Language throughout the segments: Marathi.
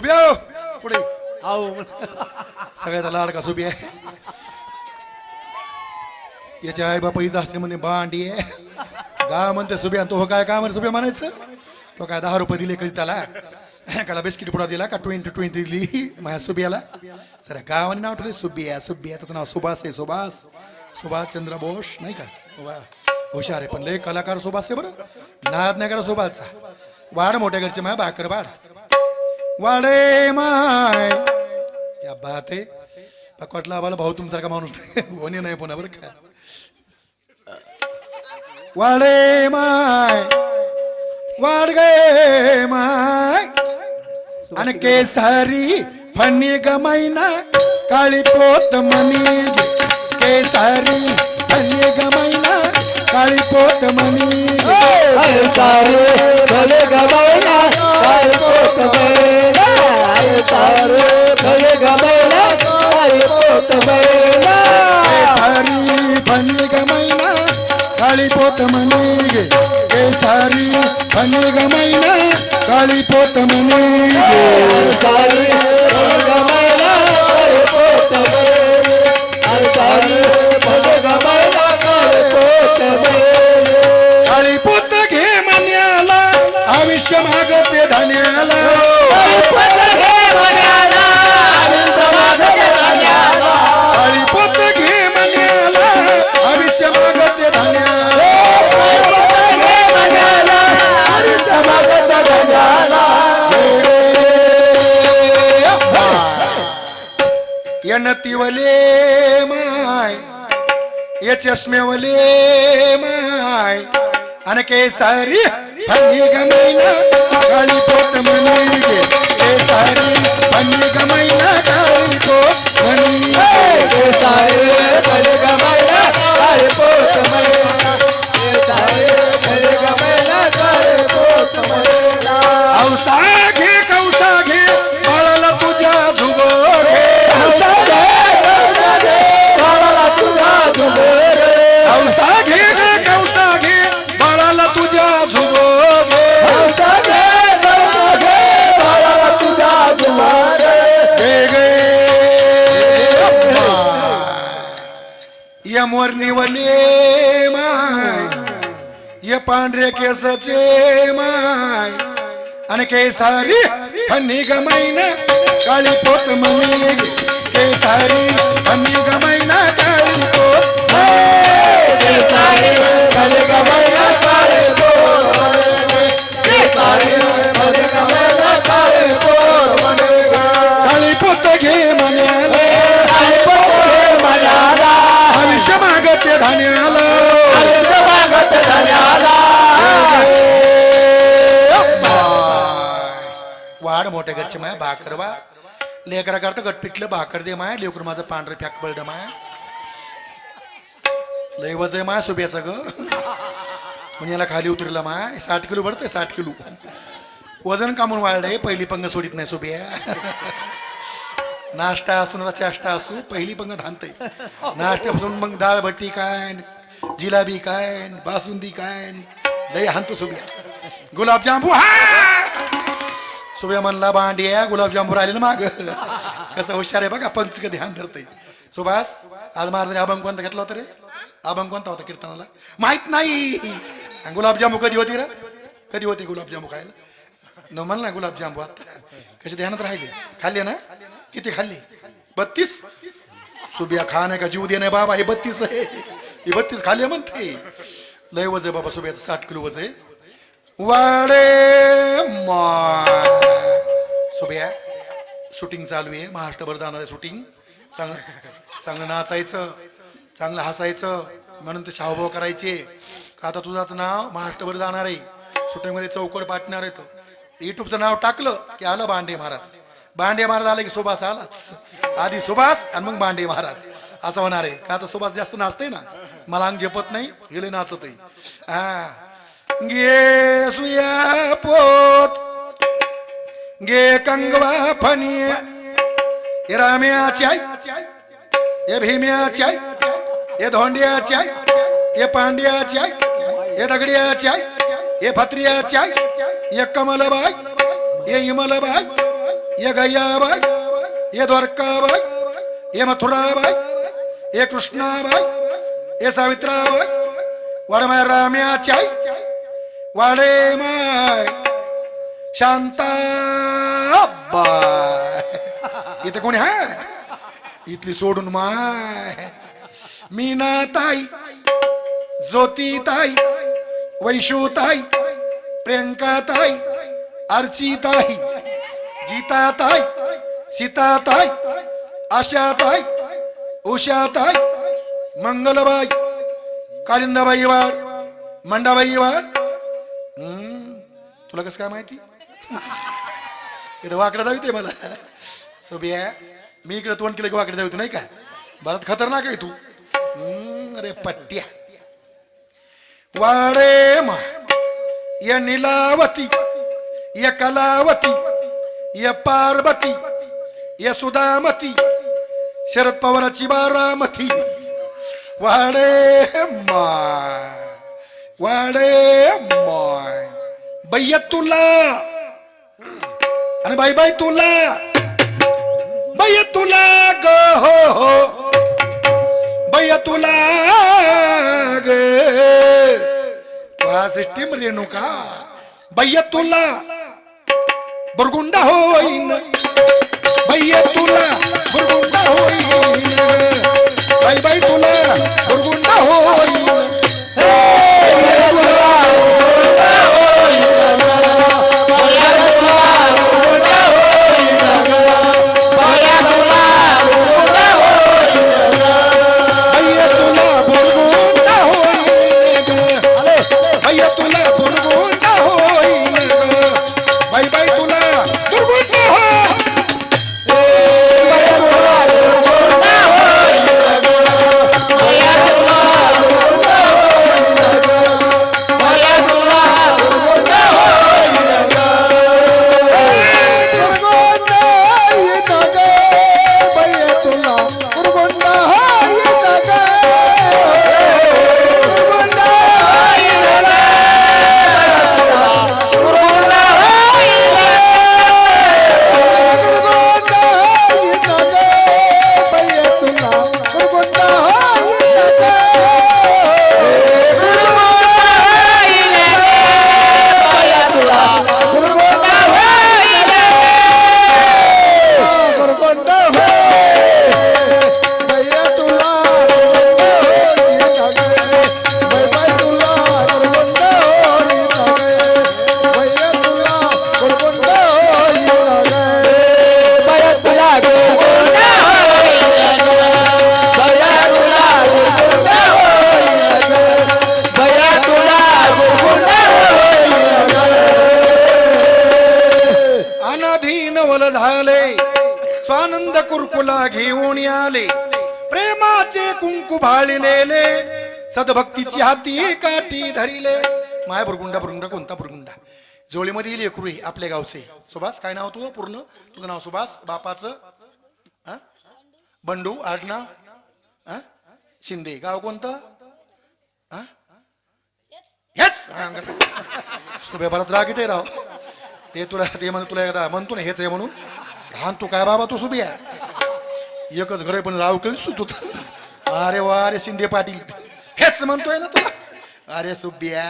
सुबिया हो, पुढे. आहो सगळ्याचा लाडका सुबी आहे. याच्या आई बापा इथं असले म्हणजे बांडी आहे. गा म्हणते सुबिया तो काय काय म्हणते सुबिया म्हणायचं? तो काय दहा रुपये दिले कधी त्याला? त्याला बिस्किट पुडा दिला का ट्वेंटी ट्वेंटी दिली माझ्या सुबियाला? सर गावाने नाव ठेवले सुबिया सुबिया त्याचं नाव सुभाष आहे सुभाष. सुभाष चंद्र बोस नाही का? वा हुशार आहे पण लय कलाकार सुभाष आहे बरं. नाद नाही करा सुभाषचा. वाढ मोठ्या घरचे माय भाकर वाढ. वाडे माय. या बात आहे पकवाटला आम्हाला भाऊ तुमसारखा माणूस होणे नाही पुन्हा बरं का. वाडे माय. वाड गे माय. आणि केसारी फणी गमाईना काळी पोत मनी केसारी फणी गमाईना काळी पोत मनी सारे मन्याला आयुष्य मागते धान्याला. गणतीवले माय ये चष्म्यावले माय. आणि केसारी फनी गमैना काळी पोत म्हणून गे केसारी फनी गमैना काळी पोत मनी गे म्हणून पांढरे केसाचे माय. आणि केसारी फनी गमाईना काळी पोत मनी केसारी मोठ्या घरची माय भाकर वा लेकरा करता गट पिटलं भाकर दे माय लेकर माझं पांढरं फॅक बळड माय. लय वज आहे माय सुब्याचं ग. म्हणजे याला खाली उतरलं माय. साठ किलो भरतंय साठ किलो. वजन कामून वाढलंय पहिली पंग सोडित नाही सुब्या नाश्ता असू ना चाष्टा असू पहिली पंग धानते नाश्त्यापासून मग डाळ भट्टी काय जिलाबी काय बासुंदी काय लय हानतो सुब्या गुलाबजामू हा! सुब्या म्हणला या गुलाबजामून राहिले ना माग. कसं हुशार आहे बघा पंच ध्यान धरतय. सुभाष आज महाराजांनी अभंग कोणता घेतला होता रे? अभंग कोणता होता कीर्तनाला? माहीत नाही. गुलाबजामू कधी होती रे? कधी होती गुलाबजामू खायला? न म्हण ना गुलाबजामू आता. कसे ध्यानात राहिले? खाल्ले ना? किती खाल्ले? बत्तीस? सुबिया खान नाही का? जीव दे नाही बाबा हे बत्तीस आहे. हे बत्तीस खाल्ले म्हणते. लय वज आहे बाबा सुबियाचं साठ किलो वज आहे. वाडे मा शूटिंग चालू आहे. महाराष्ट्रभर जाणार आहे शूटिंग चांगलं चांगलं नाचायचं चांगलं हसायचं. म्हणून ते शाहभाव करायचे. का आता तुझं आता नाव महाराष्ट्रभर जाणार आहे. शूटिंगमध्ये चौकड पाठणार आहे तर युट्यूबचं नाव टाकलं की आलं बांडे महाराज. बांडे महाराज आले की सुभाष आलाच. आधी सुभाष आणि मग बांडे महाराज. असं होणार आहे. का आता सुभाष जास्त नाचतंय ना? मला अंग झेपत नाही. गेले नाचत हा. गे सुया पोत. गे कंगवा फणी हे राम्याची आई हे भीम्याची आई हे धोंड्याची आई हे पांड्याची आई हे दगड्याची आई हे फत्रियाची आई हे कमलबाई हे इमलबाई ये गैया बाई ये द्वारका बाई ये मथुरा बाई ये कृष्णा बाई ये सावित्रा बाई वाड माय राम्याची आई वाडे माय शांता बाय इथं कोणी हा इथली सोडून माय. मीना ताई ज्योती ताई वैशू ताई प्रियंका ताई अर्ची ताई गीता ताई सीता ताई आशा ताई उषा ताई मंगलबाई कालिंदाबाई वाड मंडाबाई वाड. तुला कसं काय माहिती? इथं वाकडं दाविते मला. सोबिया मी इकडे तोंड केलं की वाकडे दावितो नाही का? बराच खतरनाक आहे तू. अरे पट्ट्या. वाडे मा या नीलावती या कलावती या पार्वती या सुदामती शरद पवाराची बारामती. वाडे माय वाडे माय बैया तुला आणि बाई बाई तुला. बैया तुला ग हो हो. बैया तुला ग. सिस्टीम रेणुका बैया तुला. बुरगुंडा होईन. बैया तुला बुरगुंडा होईन. बाई बाई तुला. भक्तीची हाती काठी धरिले. माय बुरगुंडा बुरगुंडा कोणता बुरगुंडा? जोळीमध्ये लेकरू आहे आपल्या गावचे. सुभाष काय नाव तू पूर्ण? तुझं नाव सुभाष बापाचं? हा? बंडू आडना? हा? शिंदे गाव कोणतं? हेच! सुभेभरात सुभे परत राग येते राव. ते तुला ते म्हणतो तुला एकदा म्हणतो ना हेच आहे म्हणून. राहन तू काय बाबा तू सुबिया एकच घरे पण राव कळीस तू तू अरे वा अरे शिंदे पाटील. हेच म्हणतोय ना तुला? अरे सुब्बिया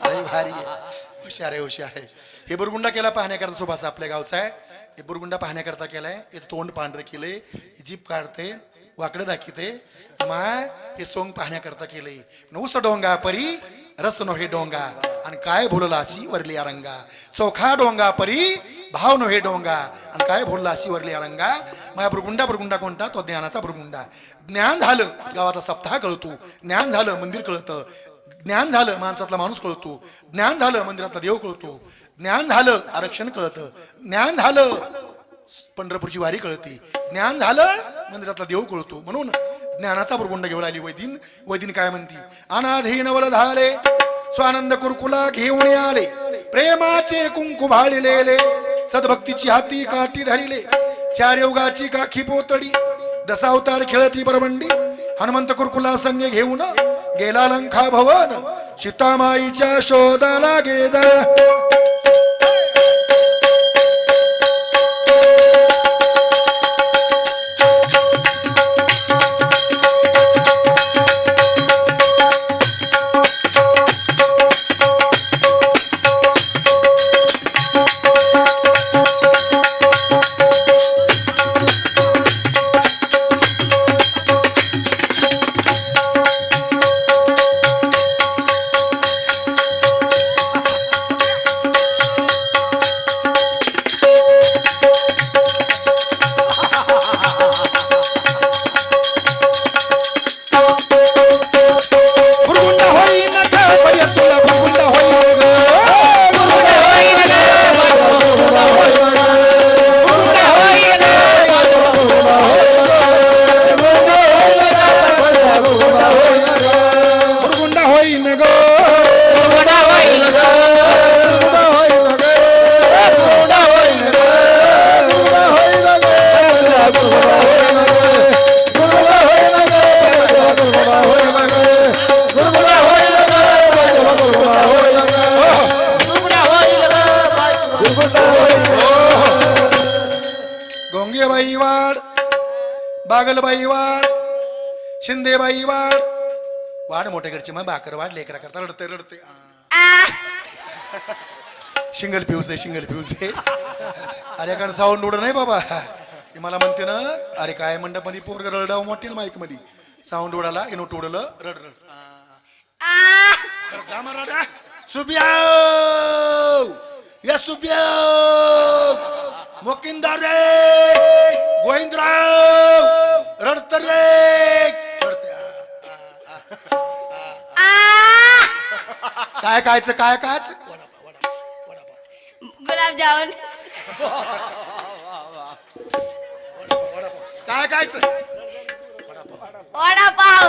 अरे भारी हुशार आहे हुशार आहे. हे बुरगुंडा केला पाहण्याकरता सुभाष आपल्या गावचा आहे. हे बुरगुंडा पाहण्याकरता केलाय. याचं तोंड पांढरं केलंय. जीप काढते वाकडं दाखिते माय हे सोंग पाहण्याकरता केलंय. उस डोंगा परी रस नो हे डोंगा. आणि काय भुलला अशी वरली रंगा चोखा डोंगा परी भाव नव्हे हे डोंगा. आणि काय बोलला अशी वरली अरंगा? माझ्या बुरगुंडा बुरगुंडा कोणता? तो ज्ञानाचा बुरगुंडा. ज्ञान झालं गावाचा सप्ताह कळतो. ज्ञान झालं मंदिर कळतं. ज्ञान झालं माणसातला माणूस कळतो. ज्ञान झालं मंदिरातला देव कळतो. ज्ञान झालं आरक्षण कळतं. ज्ञान झालं पंढरपूरची वारी कळते. ज्ञान झालं मंदिरातला देव कळतो. म्हणून ज्ञानाचा बुरगुंड घेऊन आली वैदिन. वैदिन काय म्हणती? अनाधीन वल झाले स्वानंद कुरकुला घेऊन आले प्रेमाचे कुंकू भाळलेले. सद्भक्तीची हाती काठी धरिले. चार योगाची काखी पोतडी. दसावतार खेळती परमंडी. हनुमंत कुरकुला संग घेऊन गेला लंखा भवन. सीतामाईच्या शोधाला गेला. गोंगेबाई वाड बागलबाई वाड शिंदेबाई वाड. वाड मोठेकडची मग भाकर वाढ लेकरा करता रडते रडते. शिंगल पिऊस आहे शिंगल पिऊस आहे अरे कारण साऊंड उडत नाही बाबा. ती मला म्हणते ना अरे काय मंडपमध्ये पोरग रडाव मोठी ना माईकमध्ये साऊंड उडाला इनो टोडलं रड रड. सुबिया उपयोग मोकिंदार रे गोविंदराव रडत रे. काय कायच काय कायच गुलाबजामुन. काय कायच वडापाव.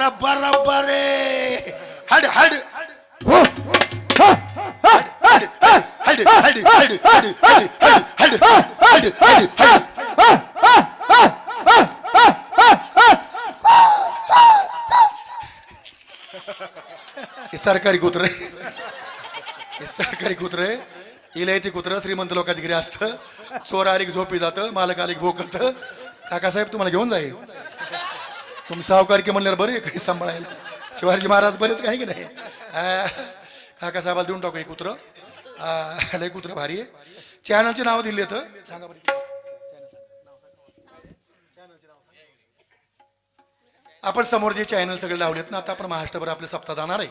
रब्बर रब्बर रे. हड हड. सरकारी कुत्र. हे सरकारी कुत्र. इलायती कुत्र श्रीमंत लोकांची घरी असतं. चोर आलिक झोपी जातं मालक आलिक भोकत काकासाहेब तुम्हाला घेऊन जाईल तुम्ही सावकार की म्हणल्यावर बरे काही सांभाळायला. शिवाजी महाराज बरेच काही की नाही? काकासाहेबाला देऊन टाकू हे कुत्र. लय कुत्र भारी आहे. चॅनलचे नाव दिले तर सांगा बरं. आपण समोर जे चॅनल सगळे लावलेत ना आता आपण महाराष्ट्रभर आपले सप्ताह जाणार आहे.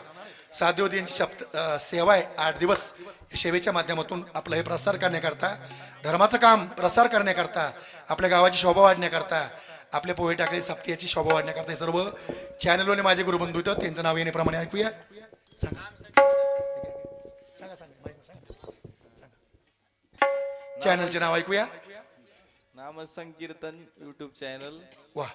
सात दिवस यांची सप्त सेवा आहे आठ दिवस. सेवेच्या माध्यमातून आपलं हे प्रसार करण्याकरता धर्माचं काम प्रसार करण्याकरता आपल्या गावाची शोभा वाढण्याकरता आपल्या पोहे टाकले सप्त्याची शोभा वाढण्याकरता हे सर्व चॅनलवाले माझे गुरुबंधू होतं त्यांचं नाव येण्याप्रमाणे ऐकूया. सांगा. चॅनलचे नाव ऐकूया. नाम संकीर्तन युट्यूब चॅनल वा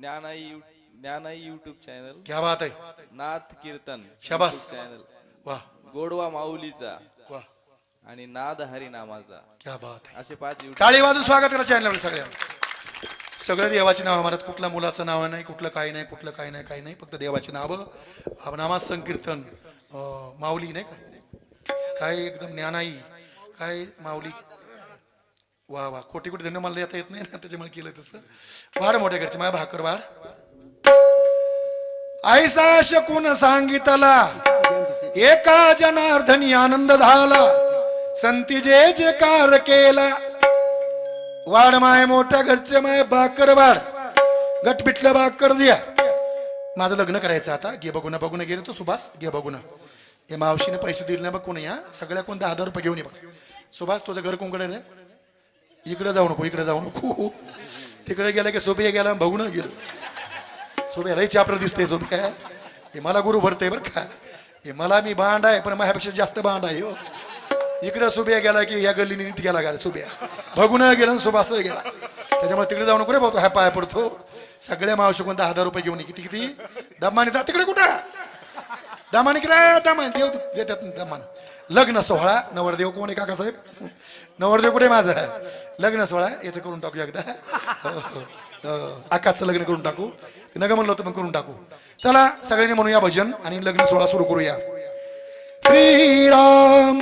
ज्ञानाई यू- ज्ञानाई युट्यूब चॅनल क्या बात आहे नाथ कीर्तन शाबास. चॅनल वा गोडवा माऊलीचा. वा आणि नाद हरिनामाचा क्या बात आहे असे पाच युट्यूब टाळी वाजून स्वागत करा चॅनल सगळ्यांना. सगळं देवाची नाव महाराज कुठल्या मुलाचं नाव नाही कुठलं काही नाही कुठलं काही नाही काही नाही फक्त देवाची नावं. नामा संकीर्तन. अं, माऊली नाही का? काय एकदम ज्ञानाई काय माऊली वा वा. कोटी कोटी धन्य मला येता येत नाही ना त्याच्यामुळे केलं तसं. वाढ मोठ्या घरचे माझ्या भाकर वाढ. ऐसा शकून सांगितला? एका जनार्दनी आनंद झाला. संती जे जे कार केला. वाढ माय मोठ्या घरचे माय भाकर वाढ. गट पिठलं भाकर द्या. माझं लग्न करायचं आता. घे बघून बघून गेले तो सुभाष. घे बघून हे मावशीने पैसे दिले ना बघ कोणी या सगळ्या कोण दहा हजार रुपये घेऊन ये बघ. सुभाष तुझं घर कोणकडे रे? इकडे जाऊ नको इकडे जाऊ नको. तिकडे गेला की सोबे गेला बघून गेलो. सोबे लई चापर दिसते सोबे हे मला गुरु भरते बरं का. हे मला मी बांड आहे पण माझ्यापेक्षा जास्त बांड आहे हो. इकडे सुब्या गेला की या गल्लीने नीट गेला का रे सुब्या बघून गेला आणि सुभाष गेला. त्याच्यामुळे तिकडे जाऊ नको रे भाऊ हा पाय पडतो. सगळ्या मावशी कोण दहा हजार रुपये घेऊन ये. किती किती? दमाने जा तिकडे कुठं? दमाने किरा दमाने. देऊ देतात दमान. लग्न सोहळा. नवरदेव कोण आहे काकासाहेब नवरदेव कुठे माझा? लग्न सोहळा. याचं करून टाकू एकदा. हो, हो, हो. आकाशचं लग्न करून टाकू. नग म्हणलं होतं पण करून टाकू. चला सगळ्यांनी म्हणूया भजन आणि लग्न सोहळा सुरू करूया. श्रीराम